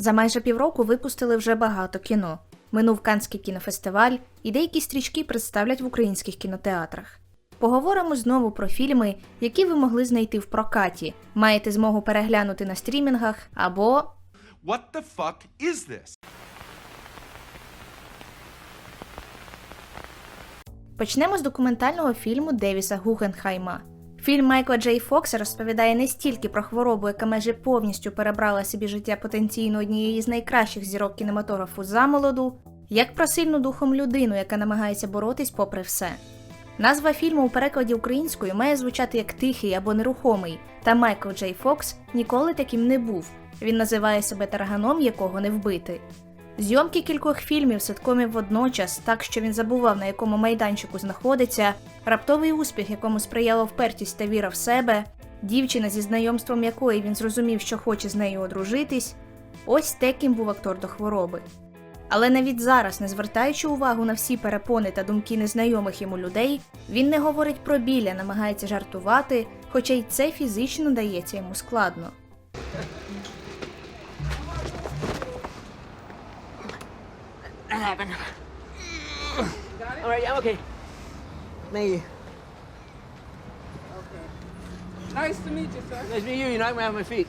За майже півроку випустили вже багато кіно. Минув Канський кінофестиваль, і деякі стрічки представлять в українських кінотеатрах. Поговоримо знову про фільми, які ви могли знайти в прокаті, маєте змогу переглянути на стрімінгах або What the fuck is this? Почнемо з документального фільму Девіса Гугенхайма. Фільм Майкла Джей Фокса розповідає не стільки про хворобу, яка майже повністю перебрала собі життя потенційно однієї з найкращих зірок кінематографу замолоду, як про сильну духом людину, яка намагається боротись попри все. Назва фільму у перекладі українською має звучати як тихий або нерухомий, та Майкл Джей Фокс ніколи таким не був. Він називає себе тарганом, якого не вбити. Зйомки кількох фільмів, ситкомів водночас, так що він забував, на якому майданчику знаходиться, раптовий успіх, якому сприяла впертість та віра в себе, дівчина, зі знайомством якої він зрозумів, що хоче з нею одружитись. Ось таким був актор до хвороби. Але навіть зараз, не звертаючи увагу на всі перепони та думки незнайомих йому людей, він не говорить про біля, намагається жартувати, хоча й це фізично дається йому складно. That happened. All right, I'm okay. Thank you. Nice to meet you, sir. Nice to meet you. You knocked me off my feet.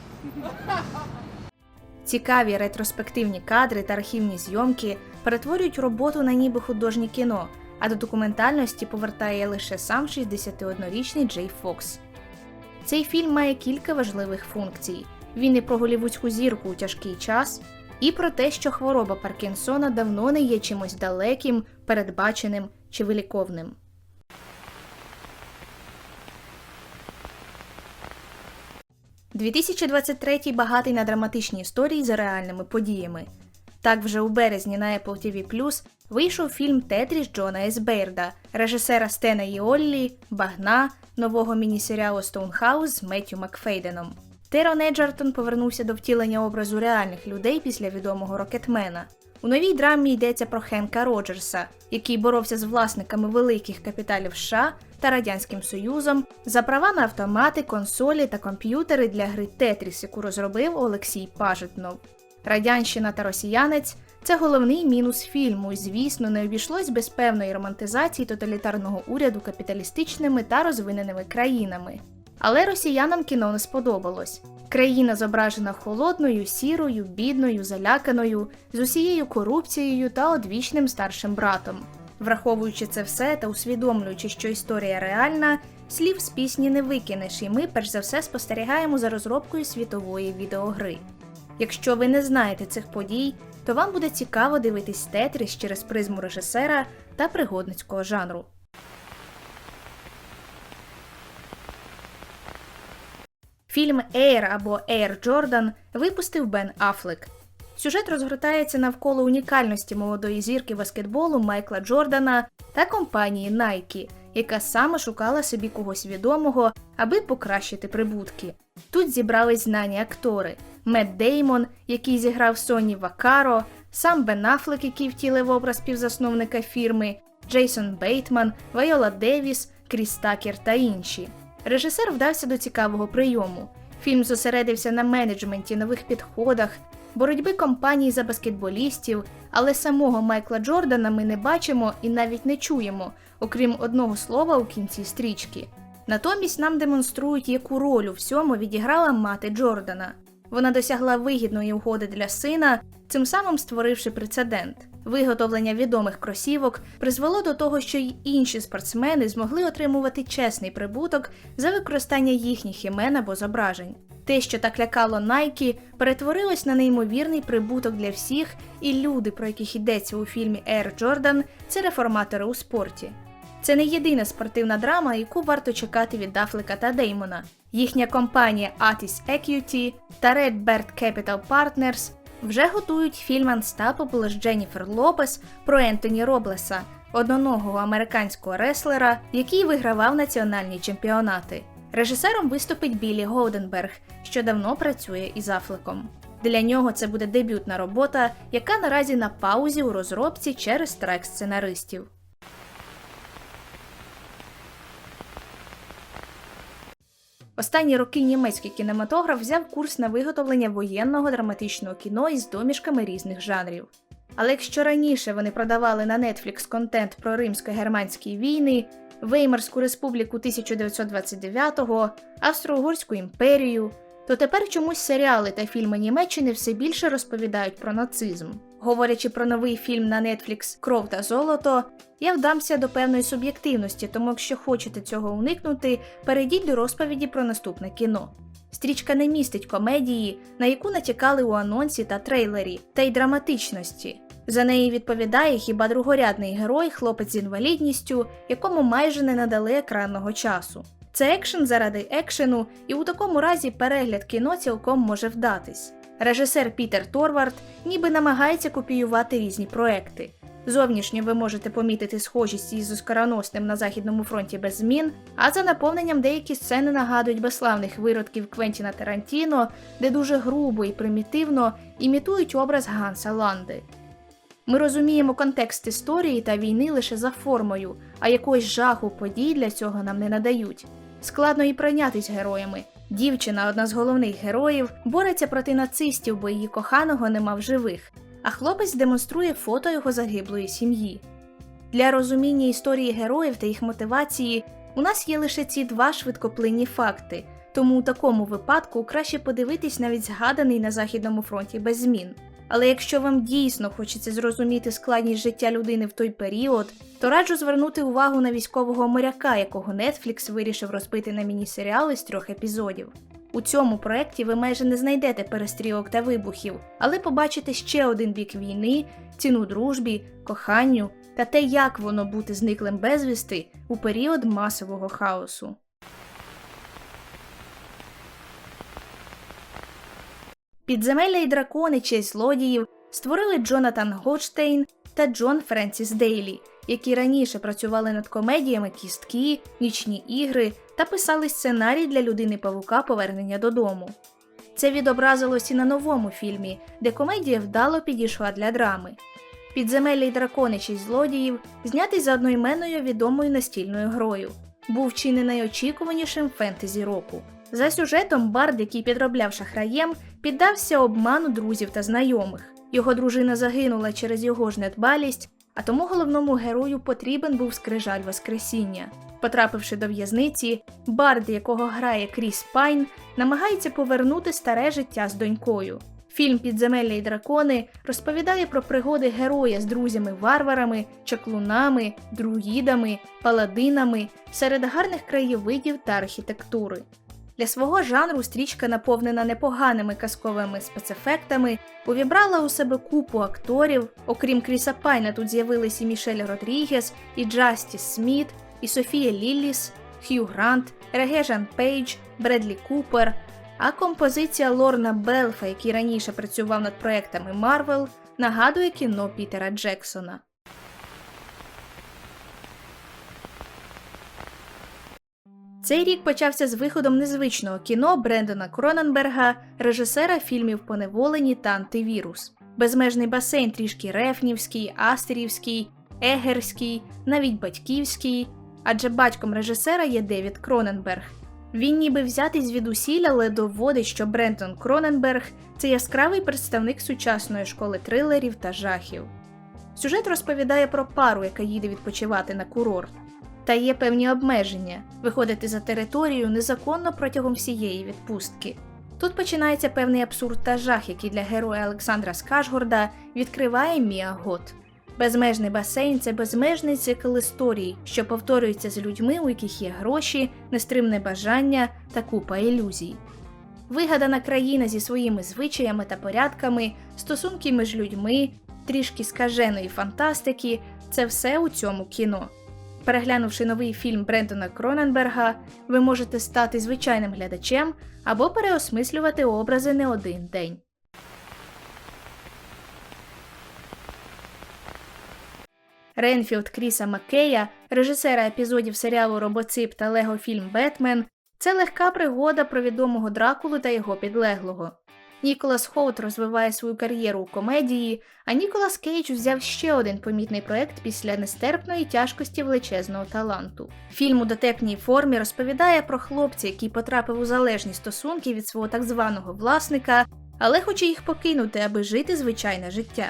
Цікаві ретроспективні кадри та архівні зйомки перетворюють роботу на ніби художнє кіно, а до документальності повертає лише сам 61-річний Джей Фокс. Цей фільм має кілька важливих функцій: він і про голівудську зірку у тяжкий час, і про те, що хвороба Паркінсона давно не є чимось далеким, передбаченим чи виліковним. – 2023 багатий на драматичні історії за реальними подіями. Так, вже у березні на Apple TV вийшов фільм Тетріс Джона С. Бейрда, режисера Стена Іоллі, Багна, нового міні-серіалу Стоунхаус з Меттю Макфейденом. Терон Еджертон повернувся до втілення образу реальних людей після відомого Рокетмена. У новій драмі йдеться про Хенка Роджерса, який боровся з власниками великих капіталів США та Радянським Союзом за права на автомати, консолі та комп'ютери для гри Тетріс, яку розробив Олексій Пажитнов. Радянщина та росіянець це головний мінус фільму, і, звісно, не обійшлось без певної романтизації тоталітарного уряду капіталістичними та розвиненими країнами. Але росіянам кіно не сподобалось. Країна зображена холодною, сірою, бідною, заляканою, з усією корупцією та одвічним старшим братом. Враховуючи це все та усвідомлюючи, що історія реальна, слів з пісні не викинеш, і ми перш за все спостерігаємо за розробкою світової відеогри. Якщо ви не знаєте цих подій, то вам буде цікаво дивитись Тетріс через призму режисера та пригодницького жанру. Фільм Ейр або Ейр Джордан випустив Бен Аффлек. Сюжет розгортається навколо унікальності молодої зірки баскетболу Майкла Джордана та компанії Nike, яка саме шукала собі когось відомого, аби покращити прибутки. Тут зібрались знані актори: Мед Деймон, який зіграв Соні Вакаро, сам Бен Аффлек, який втілив образ співзасновника фірми, Джейсон Бейтман, Вайола Девіс, Кріс Такер та інші. Режисер вдався до цікавого прийому. Фільм зосередився на менеджменті, нових підходах, боротьби компаній за баскетболістів, але самого Майкла Джордана ми не бачимо і навіть не чуємо, окрім одного слова у кінці стрічки. Натомість нам демонструють, яку роль у всьому відіграла мати Джордана. Вона досягла вигідної угоди для сина, цим самим створивши прецедент. Виготовлення відомих кросівок призвело до того, що й інші спортсмени змогли отримувати чесний прибуток за використання їхніх імен або зображень. Те, що так лякало Nike, перетворилось на неймовірний прибуток для всіх, і люди, про яких йдеться у фільмі Air Jordan, це реформатори у спорті. Це не єдина спортивна драма, яку варто чекати від Дафлика та Деймона. Їхня компанія Atis Equity та Red Bird Capital Partners вже готують фільм Unstoppable з Дженніфер Лопес про Ентоні Роблеса, одноногого американського реслера, який вигравав національні чемпіонати. Режисером виступить Білі Голденберг, що давно працює із Афлеком. Для нього це буде дебютна робота, яка наразі на паузі у розробці через страйк сценаристів. Останні роки німецький кінематограф взяв курс на виготовлення воєнного драматичного кіно із домішками різних жанрів. Але якщо раніше вони продавали на Netflix контент про римсько-германські війни, Веймарську республіку 1929-го, Австро-Угорську імперію, то тепер чомусь серіали та фільми Німеччини все більше розповідають про нацизм. Говорячи про новий фільм на Netflix Кров та золото, я вдамся до певної суб'єктивності, тому якщо хочете цього уникнути, перейдіть до розповіді про наступне кіно. Стрічка не містить комедії, на яку натякали у анонсі та трейлері, та й драматичності. За неї відповідає хіба другорядний герой, хлопець з інвалідністю, якому майже не надали екранного часу. Це екшен заради екшену, і у такому разі перегляд кіно цілком може вдатись. Режисер Пітер Торвард ніби намагається копіювати різні проекти. Зовнішньо ви можете помітити схожість із оскароносним на Західному фронті без змін, а за наповненням деякі сцени нагадують безславних виродків Квентіна Тарантіно, де дуже грубо і примітивно імітують образ Ганса Ланди. Ми розуміємо контекст історії та війни лише за формою, а якогось жаху подій для цього нам не надають. Складно і прийнятись героями. Дівчина, одна з головних героїв, бореться проти нацистів, бо її коханого нема в живих, а хлопець демонструє фото його загиблої сім'ї. Для розуміння історії героїв та їх мотивації у нас є лише ці два швидкоплинні факти, тому у такому випадку краще подивитись навіть згаданий на Західному фронті без змін. Але якщо вам дійсно хочеться зрозуміти складність життя людини в той період, то раджу звернути увагу на військового моряка, якого Netflix вирішив розбити на міні-серіали з трьох епізодів. У цьому проєкті ви майже не знайдете перестрілок та вибухів, але побачите ще один бік війни, ціну дружбі, коханню та те, як воно бути зниклим безвісти у період масового хаосу. Підземелля і дракони честь злодіїв створили Джонатан Годжтейн та Джон Френсіс Дейлі, які раніше працювали над комедіями Кістки, Нічні ігри та писали сценарій для людини павука Повернення додому. Це відобразилось і на новому фільмі, де комедія вдало підійшла для драми. Підземелля й дракони честь злодіїв знятий за одноіменною відомою настільною грою. Був чи не найочікуванішим фентезі року. За сюжетом Бард, який підробляв шахраєм, піддався обману друзів та знайомих. Його дружина загинула через його ж недбалість, а тому головному герою потрібен був скрижаль Воскресіння. Потрапивши до в'язниці, Бард, якого грає Кріс Пайн, намагається повернути старе життя з донькою. Фільм Підземелля й дракони розповідає про пригоди героя з друзями-варварами, чаклунами, друїдами, паладинами серед гарних краєвидів та архітектури. Для свого жанру стрічка, наповнена непоганими казковими спецефектами, увібрала у себе купу акторів. Окрім Кріса Пайна, тут з'явились і Мішель Родрігес, і Джастіс Сміт, і Софія Лілліс, Хью Грант, Регежан Пейдж, Бредлі Купер. А композиція Лорна Белфа, який раніше працював над проектами Марвел, нагадує кіно Пітера Джексона. Цей рік почався з виходом незвичного кіно Брендона Кроненберга, режисера фільмів Поневолені та Антивірус. Безмежний басейн трішки Рефнівський, Астерівський, Егерський, навіть батьківський. Адже батьком режисера є Девід Кроненберг. Він ніби взятий звідусіль, але доводить, що Брентон Кроненберг це яскравий представник сучасної школи трилерів та жахів. Сюжет розповідає про пару, яка їде відпочивати на курорт. Та є певні обмеження виходити за територію незаконно протягом всієї відпустки. Тут починається певний абсурд та жах, який для героя Олександра Скажгорда відкриває Міа Гот. Безмежний басейн це безмежний цикл історій, що повторюється з людьми, у яких є гроші, нестримне бажання та купа ілюзій. Вигадана країна зі своїми звичаями та порядками, стосунки між людьми, трішки скаженої фантастики це все у цьому кіно. Переглянувши новий фільм Брендона Кроненберга, ви можете стати звичайним глядачем або переосмислювати образи не один день. Ренфілд Кріса Маккея, режисера епізодів серіалу Робоцип та Лего фільм Бетмен, це легка пригода про відомого Дракулу та його підлеглого. Ніколас Хоут розвиває свою кар'єру у комедії, а Ніколас Кейдж взяв ще один помітний проект після нестерпної тяжкості величезного таланту. Фільм у дотепній формі розповідає про хлопця, який потрапив у залежні стосунки від свого так званого власника, але хоче їх покинути, аби жити звичайне життя.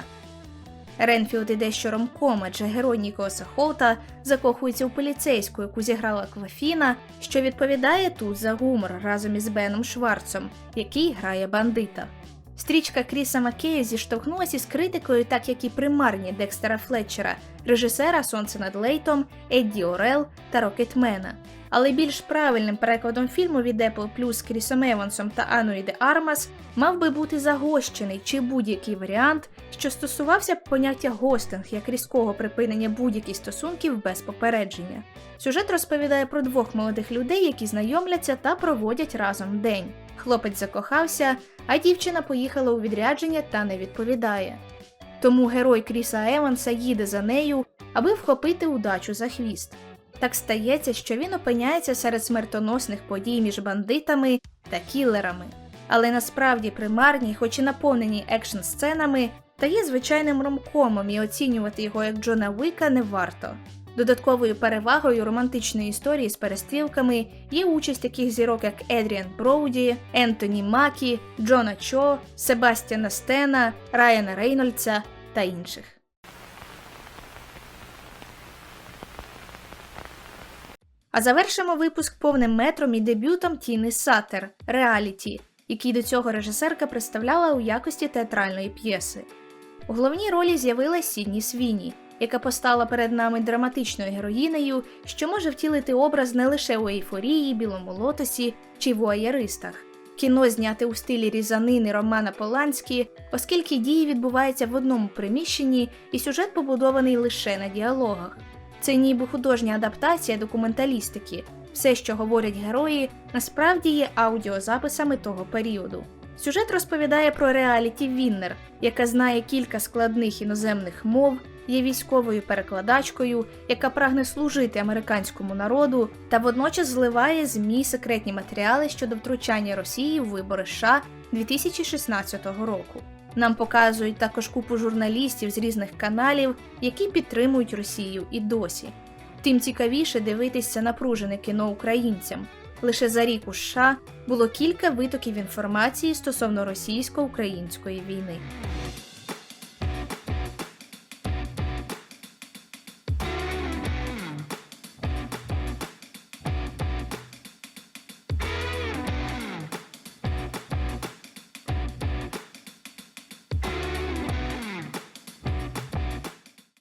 Ренфілд іде що ромком, адже герой Ніколаса Холта закохується у поліцейську, яку зіграла Квафіна, що відповідає тут за гумор разом із Беном Шварцом, який грає бандита. Стрічка Кріса Маккея зіштовхнулася із критикою, так як і примарні Декстера Флетчера, режисера Сонце над Лейтом, Едді Орел та Рокетмена. Але більш правильним перекладом фільму від Apple Plus з Крісом Евансом та Аною де Армас мав би бути загощений чи будь-який варіант, що стосувався б поняття гостинг як різкого припинення будь-яких стосунків без попередження. Сюжет розповідає про двох молодих людей, які знайомляться та проводять разом день. Хлопець закохався, а дівчина поїхала у відрядження та не відповідає. Тому герой Кріса Еванса їде за нею, аби вхопити удачу за хвіст. Так стається, що він опиняється серед смертоносних подій між бандитами та кілерами. Але насправді примарні, хоч і наповнені екшн сценами, та є звичайним ромкомом і оцінювати його як Джона Уіка не варто. Додатковою перевагою романтичної історії з перестрілками є участь таких зірок, як Едріан Броуді, Ентоні Макі, Джона Чо, Себастьяна Стена, Райана Рейнольдса та інших. А завершимо випуск повним метром і дебютом Тіни Сатер Реаліті, який до цього режисерка представляла у якості театральної п'єси. У головній ролі з'явилась Сідні Свіні, яка постала перед нами драматичною героїнею, що може втілити образ не лише у ейфорії, білому лотосі чи вуаєристах. Кіно зняте у стилі різанини Романа Поланські, оскільки дії відбуваються в одному приміщенні і сюжет побудований лише на діалогах. Це ніби художня адаптація документалістики. Все, що говорять герої, насправді є аудіозаписами того періоду. Сюжет розповідає про реаліті Віннер, яка знає кілька складних іноземних мов, є військовою перекладачкою, яка прагне служити американському народу, та водночас зливає ЗМІ секретні матеріали щодо втручання Росії в вибори США 2016 року. Нам показують також купу журналістів з різних каналів, які підтримують Росію і досі. Тим цікавіше дивитися напружене кіно українцям. Лише за рік у США було кілька витоків інформації стосовно російсько-української війни.